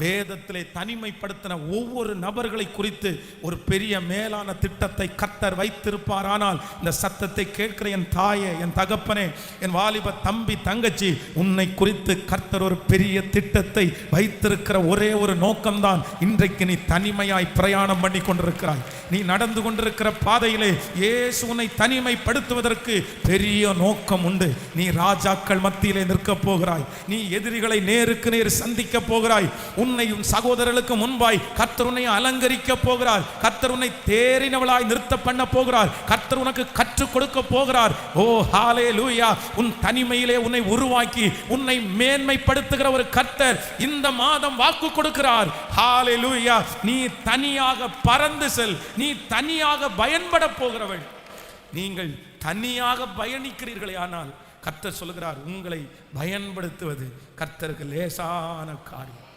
வேதத்திலே தனிமைப்படுத்தின ஒவ்வொரு நபர்களை குறித்து ஒரு பெரிய மேலான திட்டத்தை கத்தர் வைத்திருப்பாரானால் இந்த சத்தத்தை கேட்கிற என் தாயே என் தகப்பனே என் வாலிப தம்பி தங்கச்சி உன்னை குறித்து கர்த்தர் ஒரு பெரிய திட்டத்தை வைத்திருக்கிற ஒரே ஒரு நோக்கம்தான் இன்றைக்கு நீ தனிமையாய் பிரயாணம் பண்ணி கொண்டிருக்கிறாய். நீ நடந்து கொண்டிருக்கிற பாதையிலே இயேசு உன்னை தனிமைப்படுத்துவதற்கு பெரிய நோக்கம் உண்டு. நீ ராஜாக்கள் மத்தியிலே நிற்கப் போகிறாய். நீ எதிரிகளை நேருக்கு நேர் சந்திக்க போகிறாய். உன் உன்னையும் சகோதரர்களுக்கு முன்பாய் கர்த்தர் உன்னை அலங்கரிக்க போகிறார். கர்த்தர் உன்னை தேறினவளாய் நிறுத்த பண்ண போகிறார். கர்த்தர் உனக்கு கற்றுக் கொடுக்க போகிறார். ஓ ஹாலே லூயா உன் தனிமையிலே உன்னை உருவாக்கி உன்னை மேன்மைப்படுத்துகிற ஒரு கர்த்தர் இந்த மாதம் வாக்கு கொடுக்கிறார். ஹாலே லூயா நீ தனியாக பறந்து செல். நீ தனியாக பயன்பட போகிறவள். நீங்கள் தனியாக பயணிக்கிறீர்களே ஆனால் கர்த்தர் சொல்கிறார் உங்களை பயன்படுத்துவது கர்த்தருக்கு லேசான காரியம்.